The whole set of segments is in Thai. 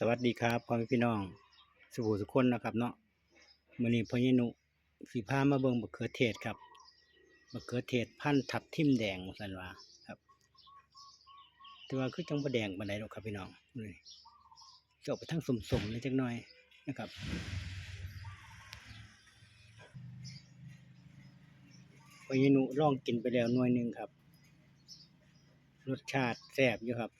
สวัสดีครับพ่อแม่พี่น้องสุขุสุขคนนะครับเนาะมือนี้พ่อยินุสิพามาเบิงบักเขือเทศครับบักเขือเทศพันธุ์ทับทิมแดงว่าซั่นวาครับแต่ว่าคือจังบ่แดงปานใดดอกครับพี่น้องนี่จะออกไปทางสมๆเลยจักหน่อยนะครับพ่อยินุลองกินไปแล้วหน่วยหนึ่งครับ รสชาติแซ่บอยู่ครับ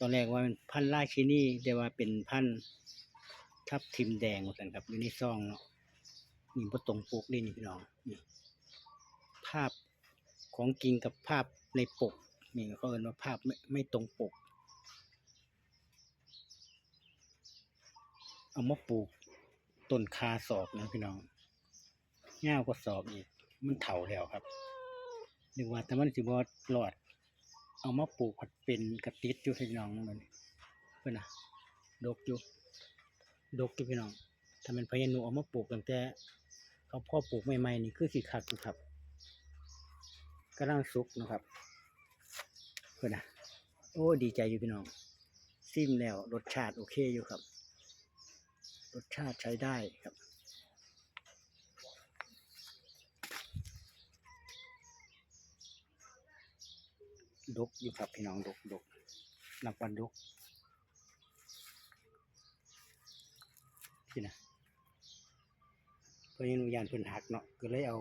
ตอนแรกว่าเป็นพันธุ์ราชินีแต่ว่าเป็นพันธุ์ทับทิมแดงว่าซั่นครับอยู่ในซองเนาะนี่บ่ตรงปกนี่นี่พี่น้องนี่ภาพของจริงกับภาพในปกนี่เขาเอิ้นว่าภาพไม่ไม่ตรงปก เอามาปลูกต้นคาสอบนะพี่น้องยากว่าสอบอีกมันเฒ่าแล้วครับนึกว่าแต่มันสิบ่รอด เอามาปลูกผัดเป็นกระติดอยู่พี่น้องมันเพื่อนนะดกอยู่ดกอยู่พี่น้องถ้าเป็นพญานุเอามาปลูกตั้งแต่เขาพ่อปลูกใหม่ๆนี่คือสีคักอยู่ครับกำลังสุกนะครับเพื่อนนะโอ้ดีใจอยู่พี่น้องซิมแล้วรสชาติโอเคอยู่ครับ รสชาติใช้ได้ครับ ดกอยู่ครับพี่น้องดกดกนับวันดกที่นะเพราะยังนุยานเพิ่นหักเนาะก็เลยเอา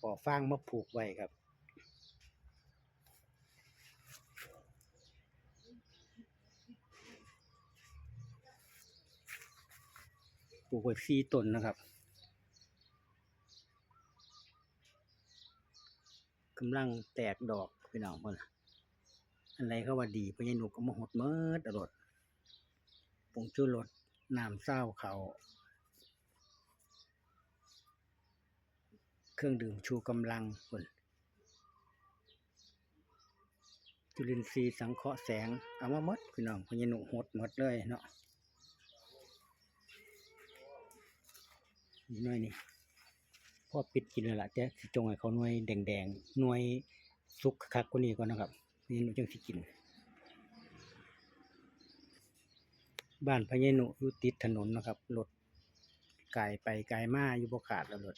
ปอฟางมาผูกไว้ครับปลูกไว้สี่ต้นนะครับ กำลังแตกดอกพี่น้องเพิ่นน่ะอันไรเขาว่าดีพรานูก็มาหดเมิดอรดปงชูรสน้ำเศร้าเขาเครื่องดื่มชูกำลังคนจุลินทรีย์สังเคราะห์แสง เอามาหมดพี่น้องพราะยังหนูหดหมดเลยเนาะนี่น่อยนี่ พ่อปิดกินแล้วล่ะแต่สิจงให้เขาหน่วยแดงๆหน่วยสุกคักกว่านี้ก่อนนะครับนี่หนูจังสิกิน บ้านพญานุอยู่ติดถนนนะครับรถไกลไปไกลมาอยู่บ่ขาดแล้วรถ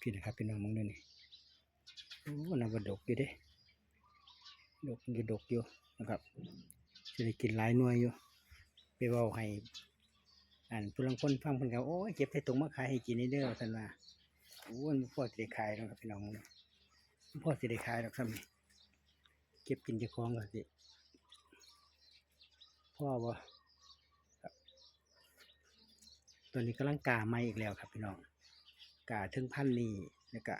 พี่นะครับพี่น้องมองดูนี่โอ้น่าบ่ดกอยู่เด้ดกอยู่ดกอยู่นะครับจะได้กินหลายหน่วยอยู่ไปเว้าให้ อันผู้ลังคนฟังเพิ่นก็โอ้ยเก็บให้ตรงมาขายให้กินนี่เด้อท่านว่าโอ้ยบ่พอสิได้ขายแล้วครับพี่น้องบ่อสิได้ขายดอกซ้ำนี่เก็บกินเจ้าของก็สิพ่อบ่ตอนนี้กำลังกาใหม่อีกแล้วครับพี่น้องกาถึงพันนี้แล้วก็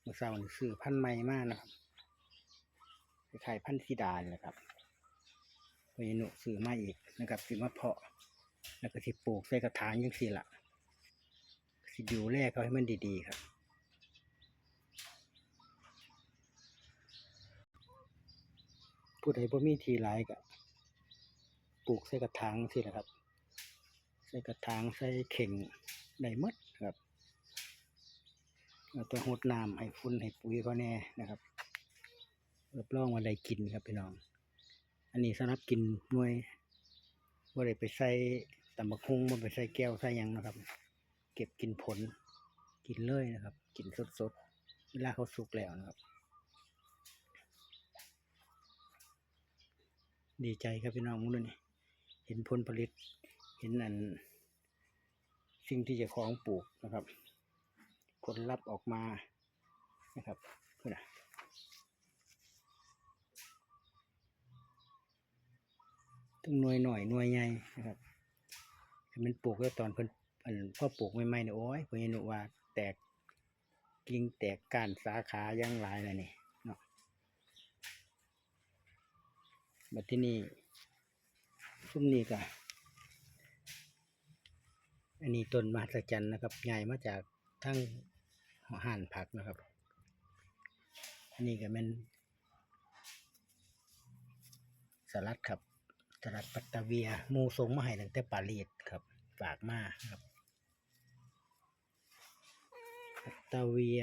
เมื่อเช้านี่ซื้อพันธุ์ใหม่มากนะครับคล้ายพันธุ์สีดานี่แหละครับพยานุซื้อมาอีกนะครับสิมาเพาะ แล้วก็สิปลูกใส่กระถางยังสิละสิดูแลเขาให้มันดีๆครับผู้ใดบ่มีทีหลายก็ปลูกใส่กระถางสิละครับ ใส่กระถางใส่เข่งได้มดครับเราต้องหดน้ำให้ฝุ่นให้ปุ๋ยเขาแน่นะครับรับรองว่าได้กินครับพี่น้อง อันนี้สำหรับกินหน่วยว่าได้ไปใส่ ตำบักฮุงบ่ไปใส่แก้วใส่ยังนะครับ เก็บกินผล กินเลยนะครับ กินสดๆเวลาเขาสุกแล้วนะครับ ดีใจครับพี่น้องมุ้งนี่เห็นผลผลิต เห็นอัน สิ่งที่จะของปลูกนะครับ ผลลัพธ์ออกมานะครับเพื่อนนะถึงหน่วยหน่อยหน่วยใหญ่นะครับ มันปลูกแล้วตอนเพิ่นอันพ่อปลูกใหม่ๆเนี่ยโอ้ยเพิ่นเห็นว่าแตกกิ่งแตกก้านสาขายังหลายเลยนี่เนาะบัดที่นี่ซุ้มนี้ก็อันนี้ต้นมหัศจรรย์นะครับใหญ่มาจากทั้งห่านผักนะครับ อันนี้ก็แมันสลัดครับ สลัดปัตตาเวียมูทรงมาให้ตั้งแต่ปารีสครับ ฝากมาครับ ปัตตาเวีย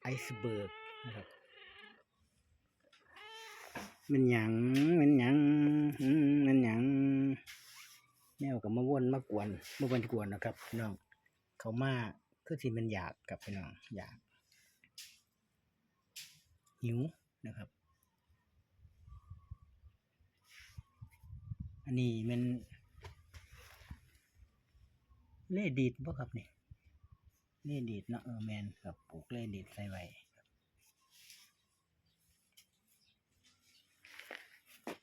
ไอซ์เบิร์กนะครับมันหยังมันหยังมันหยังแมวกับมาวนมากวนมาวนกวนนะครับพี่น้องเขามาคือที่มันอยากกับพี่น้องอยากหิวนะครับ อันนี้มันเล่ดีดบ่ครับนี่เล่ดีดเนาะเออแมนครับปลูกเล่ดีดใส่ไว้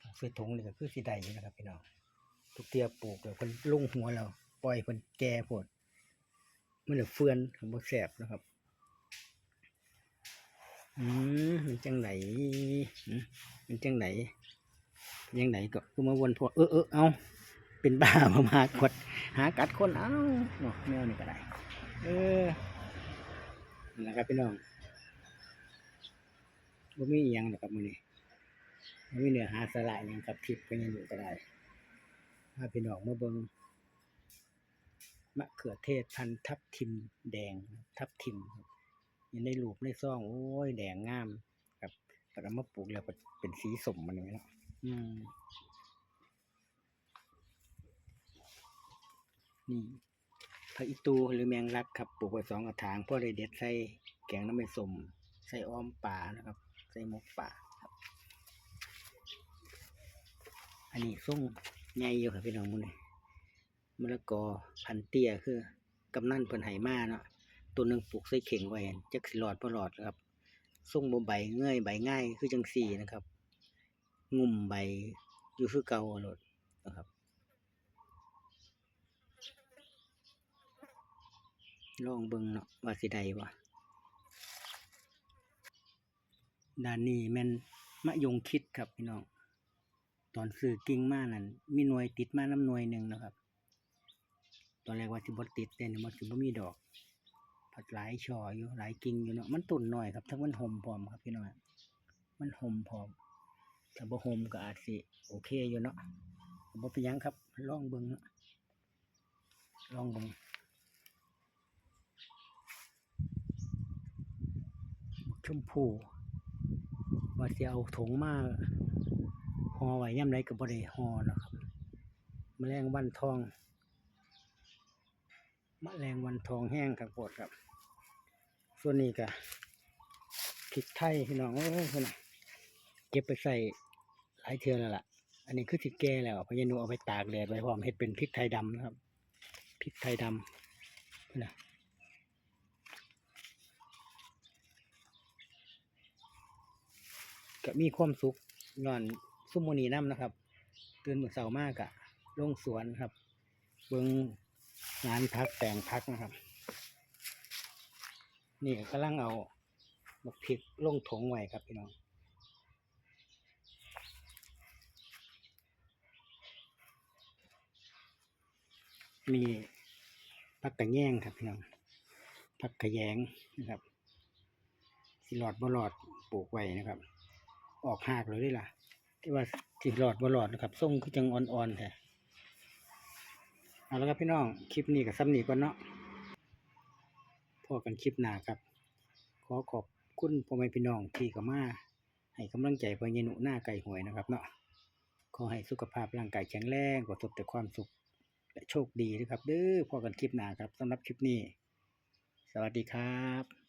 ครับใส่ถุงนี่ก็คือสีใดนะครับพี่น้องทุกเตียปลูกแล้วคนลุ่งหัวเราปล่อยคนแก่โพดมันเหลือเฟือนของบ่แสบนะครับ อืมมันจังไหนอืมมันจังไหน ยังไหนก็คือมาวนทั่วเออเออเอาเป็นบ้ามาหากดหากัดคนเอ้าเนาะแมวนี่ก็ได้เออนะครับพี่น้องบ่มีอิหยังหรอกครับมือนี้บ่มีเนื้อหาสาระอิหยังกับคลิปก็ยังอยู่ก็ได้พาพี่น้องมาเบิ่งมะเขือเทศพันทับทิมแดงทับทิมยังในรูปในซ่องโอ้ยแดงงามครับแต่เรามาปลูกแล้วก็เป็นสีสมมันเลยเนาะ อืมนี่พระอิตูหรือแมงลักครับปลูกไว้สองกระถางเพื่อได้เด็ดใส่แกงน้ำไม่สมใส่อ้อมป่านะครับ ใส่มกป่าครับ อันนี้ส่งใหญ่อยู่ครับพี่น้องมุ้นี่มะละกอพันเตี้ยคือกำนันเพิ่นไหมาเนาะตัวหนึ่งปลูกใส่เข่งไว้จักสิหลอดบ่หลอดครับส่งบ่ใบเงยใบง่ายคือจังสี่นะครับ งุ่มใบอยู่คือเก่าโลดนะครับลองเบิ่งเนาะว่าสิได้บ่ด้านนี้แม่นมะยงคิดครับพี่น้อง ตอนซื้อกิ่งมานั่นมีหน่วยติดมาน้ำหน่วยหนึ่งนะครับ ตอนแรกว่าสิบ่ติดแต่นี่มันสิบ่มีดอก ผัดหลายช่ออยู่หลายกิ่งอยู่เนาะมันต้นหน้อยครับ ทั้งมันห่มพร้อมครับพี่น้องมันห่มพร้อม ถ้าบ่ห่มก็อาจสิโอเคอยู่เนาะบ่เป็นยังครับลองเบิ่งเนาะลองเบิ่งชมพูว่าสิเอาถงมาห่อไว้ยามใดก็บ่ได้ห่อเนาะครับแมลงวันทองมะแรงวันทองแห้งครับโปดครับ ส่วนนี้ก็พริกไทยพี่น้องโอ้ยพี่น้องเก็บไปใส่ายเทือนแล้วล่ะ อันนี้คือสิแก่แล้วพญานุเอาไปตากแดดไว้พร้อมเฮ็ดเป็นพริกไทยดำนะครับ พริกไทยดำนะก็มีความสุขนอนซุ่มโมนีน้ำนะครับตื่นมื้อเช้ามากอะลงสวนครับ เบิงงานพักแต่งพักนะครับ นี่กำลังเอาบักพริกลงถงไว้ครับพี่น้อง มีผักกระแยงครับพี่น้องผักกระแยงนะครับสิหลอดบ่หลอดปลูกไว้นะครับ ออกหากเลยเด้ล่ะที่ว่าสิหลอดบ่หลอดนะครับส่งคือจังอ่อนๆแท้เอาละครับพี่น้องคลิปนี้กับซ้ำนี้ก่อนเนาะพอกันคลิปหน้าครับ ขอขอบคุณพ่อแม่พี่น้องที่เข้ามาให้กำลังใจพ่อเยนุหน้าไก่หวยนะครับเนาะขอให้สุขภาพร่างกายแข็งแรงประสบแต่ความสุข และโชคดีนะครับเด้อพอกันคลิปหน้าครับสำหรับคลิปนี้ สวัสดีครับ